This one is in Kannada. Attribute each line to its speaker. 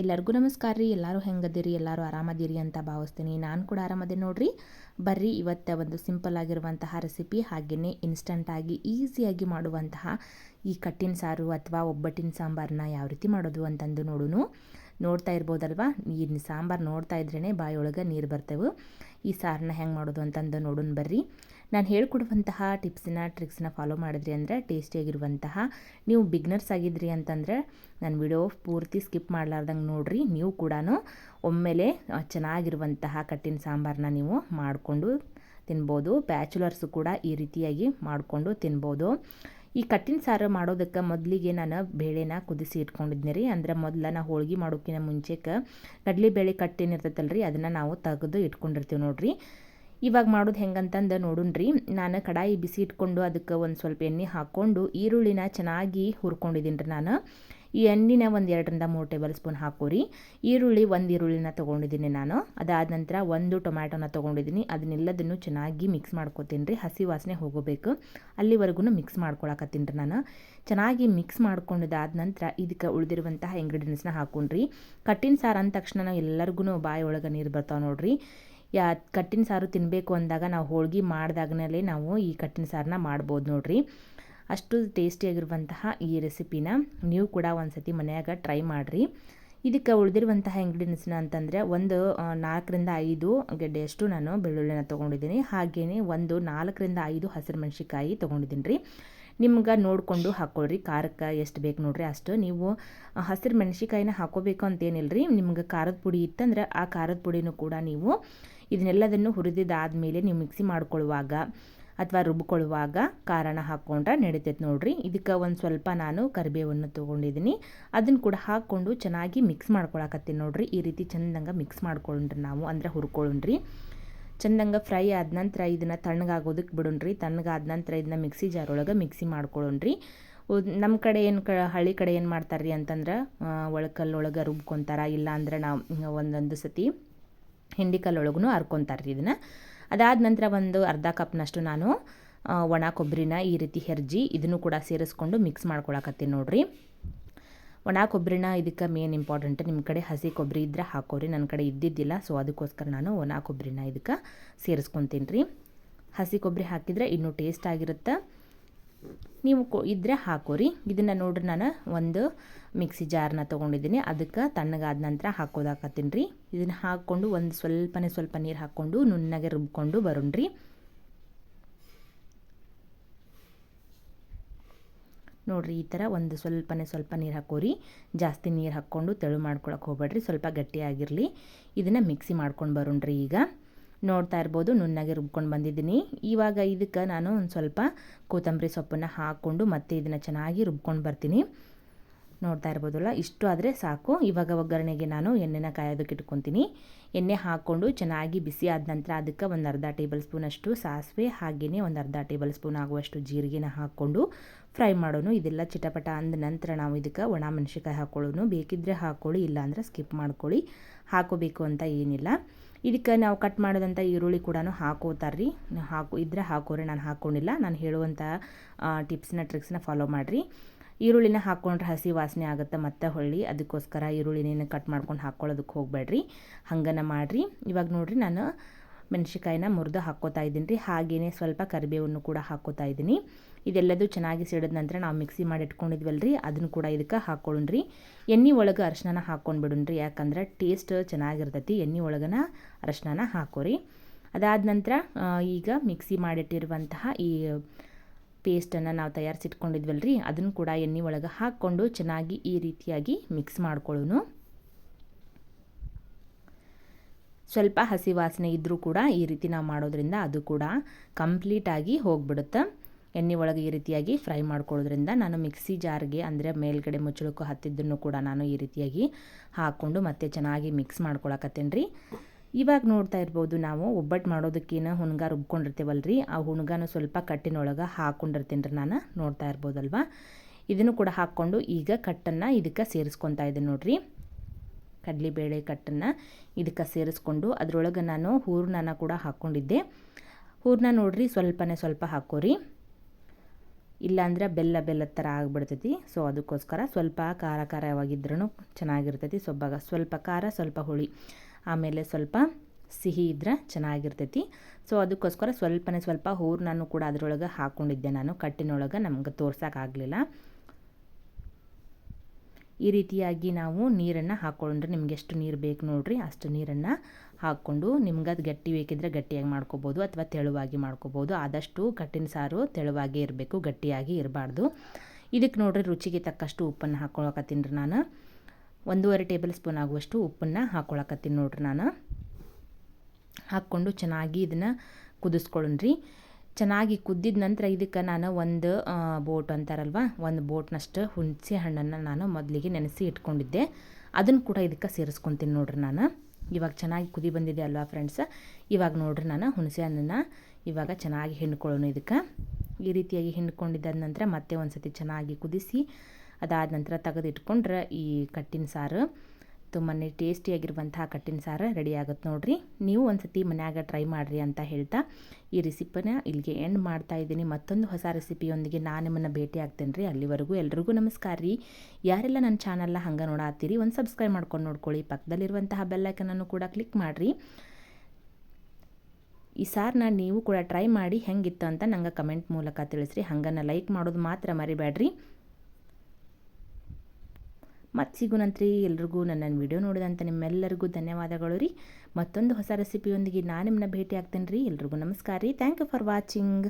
Speaker 1: ಎಲ್ಲರಿಗೂ ನಮಸ್ಕಾರ ರೀ. ಎಲ್ಲರೂ ಹೆಂಗದಿರಿ, ಎಲ್ಲರೂ ಆರಾಮದಿರಿ ಅಂತ ಭಾವಿಸ್ತೀನಿ. ನಾನು ಕೂಡ ಆರಾಮದೆ ನೋಡ್ರಿ. ಬರ್ರಿ, ಇವತ್ತ ಒಂದು ಸಿಂಪಲ್ ಆಗಿರುವಂತಹ ರೆಸಿಪಿ ಹಾಗೆಯೇ ಇನ್ಸ್ಟಂಟಾಗಿ ಈಸಿಯಾಗಿ ಮಾಡುವಂತಹ ಈ ಕಟ್ಟಿನ ಸಾರು ಅಥವಾ ಒಬ್ಬಟ್ಟಿನ ಸಾಂಬಾರನ್ನ ಯಾವ ರೀತಿ ಮಾಡೋದು ಅಂತಂದು ನೋಡೋನು. ನೋಡ್ತಾ ಇರ್ಬೋದಲ್ವ? ನೀರಿನ ಸಾಂಬಾರು ನೋಡ್ತಾ ಇದ್ರೇ ಬಾಯೊಳಗೆ ನೀರು ಬರ್ತೇವೆ. ಈ ಸಾರನ್ನ ಹೆಂಗೆ ಮಾಡೋದು ಅಂತಂದು ನೋಡೋಣ ಬರ್ರಿ. ನಾನು ಹೇಳ್ಕೊಡುವಂತಹ ಟಿಪ್ಸನ್ನ ಟ್ರಿಕ್ಸ್ನ ಫಾಲೋ ಮಾಡಿದ್ರಿ ಅಂದರೆ ಟೇಸ್ಟಿಯಾಗಿರುವಂತಹ. ನೀವು ಬಿಗ್ನರ್ಸ್ ಆಗಿದ್ರಿ ಅಂತಂದರೆ ನನ್ನ ವಿಡಿಯೋ ಪೂರ್ತಿ ಸ್ಕಿಪ್ ಮಾಡಲಾರ್ದಂಗೆ ನೋಡಿರಿ. ನೀವು ಕೂಡ ಒಮ್ಮೆಲೆ ಚೆನ್ನಾಗಿರುವಂತಹ ಕಟ್ಟಿನ ಸಾಂಬಾರನ್ನ ನೀವು ಮಾಡಿಕೊಂಡು ತಿನ್ಬೋದು. ಬ್ಯಾಚುಲರ್ಸು ಕೂಡ ಈ ರೀತಿಯಾಗಿ ಮಾಡಿಕೊಂಡು ತಿನ್ಬೋದು. ಈ ಕಟ್ಟಿನ ಸಾರು ಮಾಡೋದಕ್ಕೆ ಮೊದಲಿಗೆ ನಾನು ಬೇಳೆನ ಕುದಿಸಿ ಇಟ್ಕೊಂಡಿದ್ನಿ ರೀ. ಅಂದ್ರೆ ಮೊದಲು ನಾ ಹೋಳಿಗೆ ಮಾಡೋಕ್ಕಿಂತ ಮುಂಚೆಕ್ಕೆ ಕಡಲೆಬೇಳೆ ಕಟ್ಟೇನಿರ್ತೈತಲ್ಲ ರೀ ಅದನ್ನು ನಾವು ತೆಗೆದು ಇಟ್ಕೊಂಡಿರ್ತೀವಿ ನೋಡಿರಿ. ಇವಾಗ ಮಾಡೋದು ಹೆಂಗಂತಂದು ರೀ ನಾನು ಕಡಾಯಿ ಬಿಸಿ ಇಟ್ಕೊಂಡು ಅದಕ್ಕೆ ಒಂದು ಸ್ವಲ್ಪ ಎಣ್ಣೆ ಹಾಕ್ಕೊಂಡು ಈರುಳ್ಳಿನ ಚೆನ್ನಾಗಿ ಹುರ್ಕೊಂಡಿದ್ದೀನಿ ರೀ ನಾನು. ಈ ಎಣ್ಣಿನ ಒಂದು ಎರಡರಿಂದ ಮೂರು ಟೇಬಲ್ ಸ್ಪೂನ್ ಹಾಕೋರಿ. ಈರುಳ್ಳಿ ಒಂದು ಈರುಳ್ಳಿನ ತೊಗೊಂಡಿದ್ದೀನಿ ನಾನು. ಅದಾದ ನಂತರ ಒಂದು ಟೊಮ್ಯಾಟೊನ ತೊಗೊಂಡಿದ್ದೀನಿ. ಅದನ್ನೆಲ್ಲದನ್ನು ಚೆನ್ನಾಗಿ ಮಿಕ್ಸ್ ಮಾಡ್ಕೊತೀನಿ ರೀ. ಹಸಿ ವಾಸನೆ ಹೋಗಬೇಕು. ಅಲ್ಲಿವರೆಗೂ ಮಿಕ್ಸ್ ಮಾಡ್ಕೊಳಕತ್ತೀನಿ ರೀ ನಾನು. ಚೆನ್ನಾಗಿ ಮಿಕ್ಸ್ ಮಾಡ್ಕೊಂಡಿದ್ದಾದ ನಂತರ ಇದಕ್ಕೆ ಉಳಿದಿರುವಂತಹ ಇಂಗ್ರೀಡಿಯೆಂಟ್ಸ್ನ ಹಾಕೊಂಡ್ರಿ ಕಟ್ಟಿನ ಸಾರು ಅಂದ ತಕ್ಷಣ ನಾವು ಎಲ್ಲರಿಗೂ ಬಾಯಿ ನೀರು ಬರ್ತಾವೆ ನೋಡ್ರಿ. ಯಾ ಕಟ್ಟಿನ ಸಾರು ತಿನ್ನಬೇಕು ಅಂದಾಗ ನಾವು ಹೋಳ್ಗೆ ಮಾಡಿದಾಗಲೇ ನಾವು ಈ ಕಟ್ಟಿನ ಸಾರನ್ನ ಮಾಡ್ಬೋದು ನೋಡಿರಿ. ಅಷ್ಟು ಟೇಸ್ಟಿಯಾಗಿರುವಂತಹ ಈ ರೆಸಿಪಿನ ನೀವು ಕೂಡ ಒಂದು ಸತಿ ಮನೆಯಾಗ ಟ್ರೈ ಮಾಡಿರಿ. ಇದಕ್ಕೆ ಉಳಿದಿರುವಂತಹ ಇಂಗ್ರೀಡಿಯೆಂಟ್ಸ್ನ ಅಂತಂದರೆ ಒಂದು ನಾಲ್ಕರಿಂದ ಐದು ಗೆಡ್ಡೆಯಷ್ಟು ನಾನು ಬೆಳ್ಳುಳ್ಳಿನ ತೊಗೊಂಡಿದ್ದೀನಿ. ಹಾಗೆಯೇ ಒಂದು ನಾಲ್ಕರಿಂದ ಐದು ಹಸಿರು ಮೆಣಸಿಕಾಯಿ ತೊಗೊಂಡಿದ್ದೀನಿ ರೀ ನಿಮ್ಗೆ ನೋಡಿಕೊಂಡು ಹಾಕ್ಕೊಳ್ರಿ ಖಾರಕ್ಕೆ ಎಷ್ಟು ಬೇಕು ನೋಡಿರಿ ಅಷ್ಟು. ನೀವು ಹಸಿರು ಮೆಣಸಿಕಾಯಿನ ಹಾಕೋಬೇಕು ಅಂತೇನಿಲ್ಲ ರೀ ನಿಮ್ಗೆ ಖಾರದ ಪುಡಿ ಇತ್ತಂದ್ರೆ ಆ ಖಾರದ ಪುಡಿನೂ ಕೂಡ ನೀವು ಇದನ್ನೆಲ್ಲದನ್ನು ಹುರಿದಿದ್ದಾದಮೇಲೆ ನೀವು ಮಿಕ್ಸಿ ಮಾಡ್ಕೊಳ್ಳುವಾಗ ಅಥವಾ ರುಬ್ಕೊಳ್ಳುವಾಗ ಕಾರಣ ಹಾಕ್ಕೊಂಡ್ರೆ ನಡೀತೈತೆ ನೋಡಿರಿ. ಇದಕ್ಕೆ ಒಂದು ಸ್ವಲ್ಪ ನಾನು ಕರಿಬೇವನ್ನು ತೊಗೊಂಡಿದ್ದೀನಿ ಅದನ್ನು ಕೂಡ ಹಾಕ್ಕೊಂಡು ಚೆನ್ನಾಗಿ ಮಿಕ್ಸ್ ಮಾಡ್ಕೊಳಕತ್ತೀನಿ ನೋಡಿರಿ. ಈ ರೀತಿ ಚೆಂದಂಗೆ ಮಿಕ್ಸ್ ಮಾಡ್ಕೊಂಡ್ರಿ ನಾವು. ಅಂದರೆ ಹುರ್ಕೊಳ್ಳ್ರಿ ಚೆಂದಂಗೆ ಫ್ರೈ ಆದ ನಂತರ ಇದನ್ನು ತಣ್ಣಗಾಗೋದಕ್ಕೆ ಬಿಡೋಣ್ರಿ. ತಣ್ಣಗಾದ ನಂತರ ಇದನ್ನ ಮಿಕ್ಸಿ ಜಾರೊಳಗೆ ಮಿಕ್ಸಿ ಮಾಡ್ಕೊಳ್ಳೋಣ್ರಿ ನಮ್ಮ ಕಡೆ ಏನು ಕ, ಹಳ್ಳಿ ಕಡೆ ಏನು ಮಾಡ್ತಾರೆ ರೀ ಅಂತಂದ್ರೆ ಒಳಕಲ್ಲೊಳಗೆ ರುಬ್ಕೊತಾರ. ಇಲ್ಲ ಅಂದ್ರೆ ನಾವು ಒಂದೊಂದು ಸತಿ ಹಿಂಡಿ ಕಲ್ಲೊಳಗೂ ಹರ್ಕೊತಾರೆ ರೀ ಇದನ್ನು. ಅದಾದ ನಂತರ ಒಂದು ಅರ್ಧ ಕಪ್ನಷ್ಟು ನಾನು ಒಣ ಕೊಬ್ಬರಿನ ಈ ರೀತಿ ಹೆರ್ಜಿ ಇದನ್ನು ಕೂಡ ಸೇರಿಸ್ಕೊಂಡು ಮಿಕ್ಸ್ ಮಾಡ್ಕೊಳಕತ್ತೀನಿ ನೋಡಿರಿ. ಒಣ ಕೊಬ್ಬರಿನ ಇದಕ್ಕೆ ಮೇನ್ ಇಂಪಾರ್ಟೆಂಟ್ ನಿಮ್ಮ ಕಡೆ ಹಸಿ ಕೊಬ್ಬರಿ ಇದ್ದರೆ ಹಾಕೋರಿ. ನನ್ನ ಕಡೆ ಇದ್ದಿದ್ದಿಲ್ಲ ಸೊ ಅದಕ್ಕೋಸ್ಕರ ನಾನು ಒಣ ಕೊಬ್ಬರಿನ ಇದಕ್ಕೆ ಸೇರಿಸ್ಕೊತೀನಿ ರೀ. ಹಸಿ ಕೊಬ್ಬರಿ ಹಾಕಿದರೆ ಇನ್ನೂ ಟೇಸ್ಟ್ ಆಗಿರುತ್ತೆ. ನೀವು ಕೊ ಇದ್ದರೆ ಹಾಕೋರಿ. ಇದನ್ನು ನೋಡ್ರಿ ನಾನು ಒಂದು ಮಿಕ್ಸಿ ಜಾರ್ನ ತೊಗೊಂಡಿದ್ದೀನಿ. ಅದಕ್ಕೆ ತಣ್ಣಗಾದ ನಂತರ ಹಾಕೋದಾಕತ್ತೀನಿ ರೀ. ಇದನ್ನು ಹಾಕ್ಕೊಂಡು ಒಂದು ಸ್ವಲ್ಪನೇ ಸ್ವಲ್ಪ ನೀರು ಹಾಕ್ಕೊಂಡು ನುಣ್ಣಗೆ ರುಬ್ಕೊಂಡು ಬರೋಣ್ರಿ. ನೋಡಿರಿ, ಈ ಥರ ಒಂದು ಸ್ವಲ್ಪನೇ ಸ್ವಲ್ಪ ನೀರು ಹಾಕೋರಿ. ಜಾಸ್ತಿ ನೀರು ಹಾಕ್ಕೊಂಡು ತೆಳು ಮಾಡ್ಕೊಳಕ್ಕೆ ಹೋಗ್ಬೇಡ್ರಿ. ಸ್ವಲ್ಪ ಗಟ್ಟಿಯಾಗಿರಲಿ ಇದನ್ನು ಮಿಕ್ಸಿ ಮಾಡ್ಕೊಂಡು ಬರೋಣ್ರಿ ಈಗ. ನೋಡ್ತಾ ಇರ್ಬೋದು, ನುಣ್ಣಗೆ ರುಬ್ಕೊಂಡು ಬಂದಿದ್ದೀನಿ. ಇವಾಗ ಇದಕ್ಕೆ ನಾನು ಒಂದು ಸ್ವಲ್ಪ ಕೊತ್ತಂಬರಿ ಸೊಪ್ಪನ್ನು ಹಾಕ್ಕೊಂಡು ಮತ್ತೆ ಇದನ್ನು ಚೆನ್ನಾಗಿ ರುಬ್ಕೊಂಡು ಬರ್ತೀನಿ. ನೋಡ್ತಾ ಇರ್ಬೋದಲ್ಲ, ಇಷ್ಟು ಆದರೆ ಸಾಕು. ಇವಾಗ ಒಗ್ಗರಣೆಗೆ ನಾನು ಎಣ್ಣೆನ ಕಾಯೋದಕ್ಕೆ ಇಟ್ಕೊತೀನಿ. ಎಣ್ಣೆ ಹಾಕ್ಕೊಂಡು ಚೆನ್ನಾಗಿ ಬಿಸಿ ಆದ ನಂತರ ಅದಕ್ಕೆ ಒಂದು ಅರ್ಧ ಟೇಬಲ್ ಸ್ಪೂನಷ್ಟು ಸಾಸಿವೆ ಹಾಗೆಯೇ ಒಂದು ಅರ್ಧ ಟೇಬಲ್ ಸ್ಪೂನ್ ಆಗುವಷ್ಟು ಜೀರಿಗೆನ ಹಾಕ್ಕೊಂಡು ಫ್ರೈ ಮಾಡೋನು. ಇದೆಲ್ಲ ಚಿಟಪಟ ಅಂದ ನಂತರ ನಾವು ಇದಕ್ಕೆ ಒಣ ಮೆಣಸಿಕಾಯಿ ಹಾಕ್ಕೊಳ್ಳೋನು ಬೇಕಿದ್ದರೆ ಹಾಕ್ಕೊಳ್ಳಿ ಇಲ್ಲಾಂದ್ರೆ ಸ್ಕಿಪ್ ಮಾಡ್ಕೊಳ್ಳಿ. ಹಾಕೋಬೇಕು ಅಂತ ಏನಿಲ್ಲ. ಇದಕ್ಕೆ ನಾವು ಕಟ್ ಮಾಡಿದಂಥ ಈರುಳ್ಳಿ ಕೂಡ ಹಾಕೋತಾರೆ ರೀ ಹಾಕು, ಇದ್ರೆ ಹಾಕೋರಿ, ನಾನು ಹಾಕ್ಕೊಂಡಿಲ್ಲ ನಾನು ಹೇಳುವಂಥ ಟಿಪ್ಸ್ನ ಟ್ರಿಕ್ಸ್ನ ಫಾಲೋ ಮಾಡಿರಿ. ಈರುಳ್ಳಿನ ಹಾಕ್ಕೊಂಡ್ರೆ ಹಸಿ ವಾಸನೆ ಆಗುತ್ತೆ, ಮತ್ತೆ ಹೊಳ್ಳಿ. ಅದಕ್ಕೋಸ್ಕರ ಈರುಳ್ಳಿನ ಕಟ್ ಮಾಡ್ಕೊಂಡು ಹಾಕ್ಕೊಳ್ಳೋದಕ್ಕೆ ಹೋಗಬೇಡ್ರಿ. ಹಂಗನ ಮಾಡಿರಿ. ಇವಾಗ ನೋಡಿರಿ ನಾನು ಮೆಣಸಿಕಾಯಿನ ಮುರಿದು ಹಾಕ್ಕೋತಾ ಇದ್ದೀನಿ ರೀ. ಹಾಗೆಯೇ ಸ್ವಲ್ಪ ಕರಿಬೇವನ್ನು ಕೂಡ ಹಾಕ್ಕೋತಾ ಇದ್ದೀನಿ. ಇದೆಲ್ಲದು ಚೆನ್ನಾಗಿ ಸಿಡಿದ ನಂತರ ನಾವು ಮಿಕ್ಸಿ ಮಾಡಿ ಇಟ್ಕೊಂಡಿದ್ವಲ್ಲ ರೀ ಅದನ್ನು ಕೂಡ ಇದಕ್ಕೆ ಹಾಕ್ಕೊಳ್ಳ್ರಿ ಎಣ್ಣೆ ಒಳಗೆ ಅರಶಿನ ಹಾಕ್ಕೊಂಡು ಬಿಡೋಣ್ರಿ ಯಾಕಂದ್ರೆ ಟೇಸ್ಟ್ ಚೆನ್ನಾಗಿರ್ತೈತಿ, ಎಣ್ಣೆ ಒಳಗನ ಅರಶಿನ ಹಾಕೋರಿ. ಅದಾದ ನಂತರ ಈಗ ಮಿಕ್ಸಿ ಮಾಡಿಟ್ಟಿರುವಂತಹ ಈ ಪೇಸ್ಟನ್ನು ನಾವು ತಯಾರಿಸಿಟ್ಕೊಂಡಿದ್ವಲ್ರಿ, ಅದನ್ನು ಕೂಡ ಎಣ್ಣೆ ಒಳಗೆ ಹಾಕ್ಕೊಂಡು ಚೆನ್ನಾಗಿ ಈ ರೀತಿಯಾಗಿ ಮಿಕ್ಸ್ ಮಾಡ್ಕೊಳ್ಳೋನು. ಸ್ವಲ್ಪ ಹಸಿ ವಾಸನೆ ಇದ್ದರೂ ಕೂಡ ಈ ರೀತಿ ನಾವು ಮಾಡೋದ್ರಿಂದ ಅದು ಕೂಡ ಕಂಪ್ಲೀಟಾಗಿ ಹೋಗ್ಬಿಡುತ್ತೆ. ಎಣ್ಣೆ ಒಳಗೆ ಈ ರೀತಿಯಾಗಿ ಫ್ರೈ ಮಾಡ್ಕೊಳ್ಳೋದ್ರಿಂದ ನಾನು ಮಿಕ್ಸಿ ಜಾರ್ಗೆ ಅಂದರೆ ಮೇಲ್ಗಡೆ ಮುಚ್ಚಳಕ್ಕೂ ಹತ್ತಿದ್ದನ್ನು ಕೂಡ ನಾನು ಈ ರೀತಿಯಾಗಿ ಹಾಕ್ಕೊಂಡು ಮತ್ತೆ ಚೆನ್ನಾಗಿ ಮಿಕ್ಸ್ ಮಾಡ್ಕೊಳಕತ್ತೇನೆ ರೀ ಇವಾಗ ನೋಡ್ತಾ ಇರ್ಬೋದು ನಾವು ಒಬ್ಬಟ್ಟು ಮಾಡೋದಕ್ಕೇನು ಹುಣ್ಗ ರುಬ್ಕೊಂಡಿರ್ತೇವಲ್ಲ ರೀ ಆ ಹುಣ್ಗಾನು ಸ್ವಲ್ಪ ಕಟ್ಟಿನೊಳಗೆ ಹಾಕ್ಕೊಂಡಿರ್ತೀನಿ ರೀ ನಾನು, ನೋಡ್ತಾ ಇರ್ಬೋದಲ್ವ? ಇದನ್ನು ಕೂಡ ಹಾಕ್ಕೊಂಡು ಈಗ ಕಟ್ಟನ್ನು ಇದಕ್ಕೆ ಸೇರಿಸ್ಕೊತಾ ಇದ್ದೀನಿ ನೋಡಿರಿ. ಕಡಲೆಬೇಳೆ ಕಟ್ಟನ್ನು ಇದಕ್ಕೆ ಸೇರಿಸ್ಕೊಂಡು ಅದರೊಳಗೆ ನಾನು ಹೂರ್ಣನ ಕೂಡ ಹಾಕ್ಕೊಂಡಿದ್ದೆ. ಹೂರ್ಣ ನೋಡಿರಿ ಸ್ವಲ್ಪನೇ ಸ್ವಲ್ಪ ಹಾಕೋರಿ. ಇಲ್ಲಾಂದ್ರೆ ಬೆಲ್ಲ ಬೆಲ್ಲದ ಥರ ಆಗಿಬಿಡ್ತೈತಿ. ಸೊ ಅದಕ್ಕೋಸ್ಕರ ಸ್ವಲ್ಪ ಖಾರ ಖಾರವಾಗಿದ್ರೂ ಚೆನ್ನಾಗಿರ್ತೈತಿ. ಸ್ವಲ್ಪ ಸ್ವಲ್ಪ ಖಾರ, ಸ್ವಲ್ಪ ಹುಳಿ. ಆಮೇಲೆ ಸ್ವಲ್ಪ ಸಿಹಿ ಇದ್ರೆ ಚೆನ್ನಾಗಿರ್ತೈತಿ. ಸೊ ಅದಕ್ಕೋಸ್ಕರ ಸ್ವಲ್ಪನೇ ಸ್ವಲ್ಪ ಹೂರ್ಣನೂ ಕೂಡ ಅದರೊಳಗೆ ಹಾಕ್ಕೊಂಡಿದ್ದೆ ನಾನು. ಕಟ್ಟಿನೊಳಗೆ ನಮ್ಗೆ ತೋರ್ಸೋಕ್ಕಾಗಲಿಲ್ಲ ಈ ರೀತಿಯಾಗಿ ನಾವು ನೀರನ್ನು ಹಾಕ್ಕೊಂಡ್ರೆ ನಿಮ್ಗೆ ಎಷ್ಟು ನೀರು ಬೇಕು ನೋಡಿರಿ, ಅಷ್ಟು ನೀರನ್ನು ಹಾಕ್ಕೊಂಡು ನಿಮ್ಗೆ ಅದು ಗಟ್ಟಿ ಬೇಕಿದ್ರೆ ಗಟ್ಟಿಯಾಗಿ ಮಾಡ್ಕೋಬೋದು ಅಥವಾ ತೆಳುವಾಗಿ ಮಾಡ್ಕೋಬೋದು. ಆದಷ್ಟು ಕಟ್ಟಿನ ಸಾರು ತೆಳುವಾಗಿ ಇರಬೇಕು, ಗಟ್ಟಿಯಾಗಿ ಇರಬಾರ್ದು. ಇದಕ್ಕೆ ನೋಡ್ರಿ ರುಚಿಗೆ ತಕ್ಕಷ್ಟು ಉಪ್ಪನ್ನು ಹಾಕ್ಕೊಳಕತ್ತೀನಿ ರೀ ನಾನು. ಒಂದೂವರೆ ಟೇಬಲ್ ಸ್ಪೂನ್ ಆಗುವಷ್ಟು ಉಪ್ಪನ್ನು ಹಾಕ್ಕೊಳಕತ್ತೀನಿ ನೋಡ್ರಿ ನಾನು. ಹಾಕ್ಕೊಂಡು ಚೆನ್ನಾಗಿ ಇದನ್ನು ಕುದಿಸ್ಕೊಳ್ಳ್ರಿ ಚೆನ್ನಾಗಿ ಕುದ್ದಿದ ನಂತರ ಇದಕ್ಕೆ ನಾನು ಒಂದು ಬೋಟ್ ಅಂತಾರಲ್ವ? ಒಂದು ಬೋಟ್ನಷ್ಟು ಹುಣಸೆ ಹಣ್ಣನ್ನು ನಾನು ಮೊದಲಿಗೆ ನೆನೆಸಿ ಇಟ್ಕೊಂಡಿದ್ದೆ. ಅದನ್ನು ಕೂಡ ಇದಕ್ಕೆ ಸೇರಿಸ್ಕೊತೀನಿ ನೋಡ್ರಿ ನಾನು. ಇವಾಗ ಚೆನ್ನಾಗಿ ಕುದಿ ಬಂದಿದೆ ಅಲ್ವಾ ಫ್ರೆಂಡ್ಸ್ ಇವಾಗ ನೋಡ್ರಿ ನಾನು ಹುಣಸೆ ಹಣ್ಣನ್ನು ಇವಾಗ ಚೆನ್ನಾಗಿ ಹಿಂಡ್ಕೊಳ್ಳೋಣ ಇದಕ್ಕೆ. ಈ ರೀತಿಯಾಗಿ ಹಿಂಡ್ಕೊಂಡಿದ್ದಾದ ನಂತರ ಮತ್ತೆ ಒಂದು ಸತಿ ಚೆನ್ನಾಗಿ ಕುದಿಸಿ ಅದಾದ ನಂತರ ತೆಗೆದಿಟ್ಕೊಂಡ್ರೆ ಈ ಕಟ್ಟಿನ ಸಾರು. ತುಂಬಾ ಟೇಸ್ಟಿಯಾಗಿರುವಂತಹ ಕಟ್ಟಿನ ಸಾರು ರೆಡಿ ಆಗುತ್ತೆ ನೋಡಿರಿ. ನೀವು ಒಂದು ಸತಿ ಮನ್ಯಾಗ ಟ್ರೈ ಮಾಡಿರಿ ಅಂತ ಹೇಳ್ತಾ ಈ ರೆಸಿಪಿನ ಇಲ್ಲಿಗೆ ಎಂಡ್ ಮಾಡ್ತಾ ಇದ್ದೀನಿ. ಮತ್ತೊಂದು ಹೊಸ ರೆಸಿಪಿಯೊಂದಿಗೆ ನಾನು ನಿಮ್ಮನ್ನು ಭೇಟಿ ಆಗ್ತೇನೆ ರೀ. ಅಲ್ಲಿವರೆಗೂ ಎಲ್ರಿಗೂ ನಮಸ್ಕಾರ ರೀ. ಯಾರೆಲ್ಲ ನನ್ನ ಚಾನಲ್ನ ಹಂಗೆ ನೋಡಾತ್ತೀರಿ, ಒಂದು ಸಬ್ಸ್ಕ್ರೈಬ್ ಮಾಡ್ಕೊಂಡು ನೋಡ್ಕೊಳ್ಳಿ. ಪಕ್ಕದಲ್ಲಿರುವಂತಹ ಬೆಲ್ಲೈಕನನ್ನು ಕೂಡ ಕ್ಲಿಕ್ ಮಾಡಿರಿ. ಈ ಸಾರನ್ನ ನೀವು ಕೂಡ ಟ್ರೈ ಮಾಡಿ ಹೆಂಗಿತ್ತು ಅಂತ ನಂಗೆ ಕಮೆಂಟ್ ಮೂಲಕ ತಿಳಿಸ್ರಿ. ಹಂಗನ್ನು ಲೈಕ್ ಮಾಡೋದು ಮಾತ್ರ ಮರಿಬೇಡ್ರಿ. ಮತ್ತು ಸಿಗುನಂತ್ರಿ ಎಲ್ರಿಗೂ ನನ್ನ ವಿಡಿಯೋ ನೋಡಿದಂಥ ನಿಮ್ಮೆಲ್ಲರಿಗೂ ಧನ್ಯವಾದಗಳು ರೀ. ಮತ್ತೊಂದು ಹೊಸ ರೆಸಿಪಿಯೊಂದಿಗೆ ನಾನು ನಿಮ್ಮನ್ನ ಭೇಟಿ ಆಗ್ತೇನೆ ರೀ ಎಲ್ರಿಗೂ ನಮಸ್ಕಾರ ರೀ. Thank you for watching